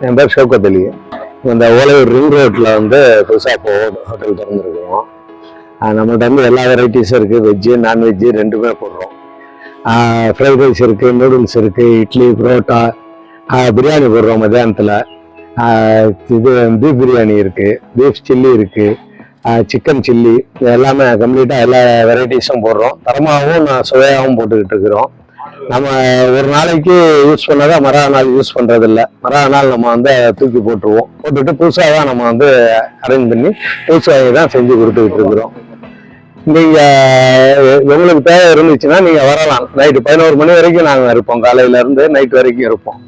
என் பேர் ஷவுகத் அலி. இந்த ஓலையூர் ரிங் ரோட்டில் வந்து புதுசாக இப்போ ஹோட்டல் திறந்துருக்குறோம். ஆஹ் நம்மள்ட்ட வந்து எல்லா வெரைட்டிஸும் இருக்குது வெஜ்ஜு நான்வெஜ்ஜு ரெண்டுமே போடுறோம். ஃப்ரைட் ரைஸ் இருக்குது நூடுல்ஸ் இருக்குது இட்லி புரோட்டா பிரியாணி போடுறோம் மத்தியானத்தில். இது பீஃப் பிரியாணி இருக்குது பீஃப் சில்லி இருக்குது சிக்கன் சில்லி இது எல்லாமே கம்ப்ளீட்டாக எல்லா வெரைட்டிஸும் போடுறோம். தரமாகவும் நான் சுவையாகவும் போட்டுக்கிட்டு இருக்கிறோம். நம்ம ஒரு நாளைக்கு யூஸ் பண்ணதை மறா நாள் யூஸ் பண்றதில்ல. மறா நாள் நம்ம வந்து தூக்கி போட்டுருவோம். போட்டுட்டு புதுசாக தான் நம்ம வந்து அரேஞ்ச் பண்ணி புதுசாக தான் செஞ்சு கொடுத்துக்கிட்டு இருக்கிறோம். நீங்கள் உங்களுக்கு தேவை இருந்துச்சுன்னா நீங்கள் வரலாம். நைட்டு பதினோரு மணி வரைக்கும் நாங்கள் இருப்போம். காலையில இருந்து நைட் வரைக்கும் இருப்போம்.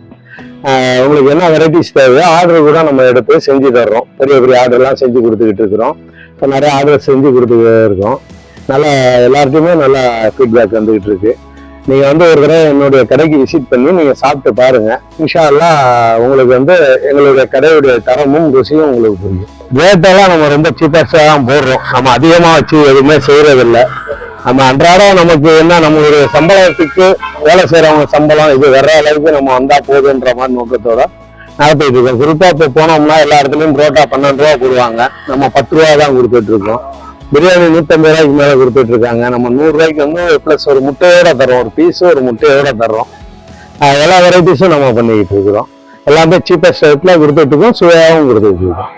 உங்களுக்கு என்ன வெரைட்டிஸ் தேவையோ ஆர்டர் கூட நம்ம எடுத்து செஞ்சு தர்றோம். பெரிய பெரிய ஆர்டர்லாம் செஞ்சு கொடுத்துக்கிட்டு இருக்கிறோம். இப்போ நிறைய ஆர்டர் செஞ்சு கொடுத்துக்கிட்டு இருக்கோம். நல்லா எல்லார்ட்டையுமே நல்லா ஃபீட்பேக் வந்துகிட்டு இருக்கு. நீங்க வந்து ஒரு தடவை என்னுடைய கடைக்கு விசிட் பண்ணி நீங்க சாப்பிட்டு பாருங்க. இன்ஷா உங்களுக்கு வந்து எங்களுடைய கடையுடைய தரமும் ருசியும் உங்களுக்கு புரியும். ரேட்டெல்லாம் நம்ம ரொம்ப சீப்பஸ்டாக தான் போடுறோம். நம்ம அதிகமாக வச்சு எதுவுமே செய்கிறதில்ல நம்ம அன்றாடம் நமக்கு என்ன நம்மளுடைய சம்பளத்துக்கு வேலை செய்யறவங்க சம்பளம் இது வர்ற அளவுக்கு நம்ம வந்தா போதுன்ற மாதிரி நோக்கத்தோட நடத்திட்டு இருக்கோம். குறிப்பா இப்போ போனோம்னா எல்லா இடத்துலயும் புரோட்டா பன்னெண்டு ரூபா போடுவாங்க. நம்ம பத்து ரூபா தான் கொடுத்துட்டு இருக்கோம். பிரியாணி நூற்றம்பது ரூபாய்க்கு மேலே கொடுத்துட்டு இருக்காங்க நம்ம நூறு ரூபாய்க்கு வந்து ப்ளஸ் ஒரு முட்டையோட தர்றோம். ஒரு பீஸ் ஒரு முட்டையோட தர்றோம். எல்லா வெரைட்டிஸும் நம்ம பண்ணிக்கிட்டு இருக்கிறோம். எல்லாமே சீப்பஸ்ட் ரேட்டில் கொடுத்துட்டு இருக்கோம் சுவையாகவும் கொடுத்துட்டு இருக்கோம்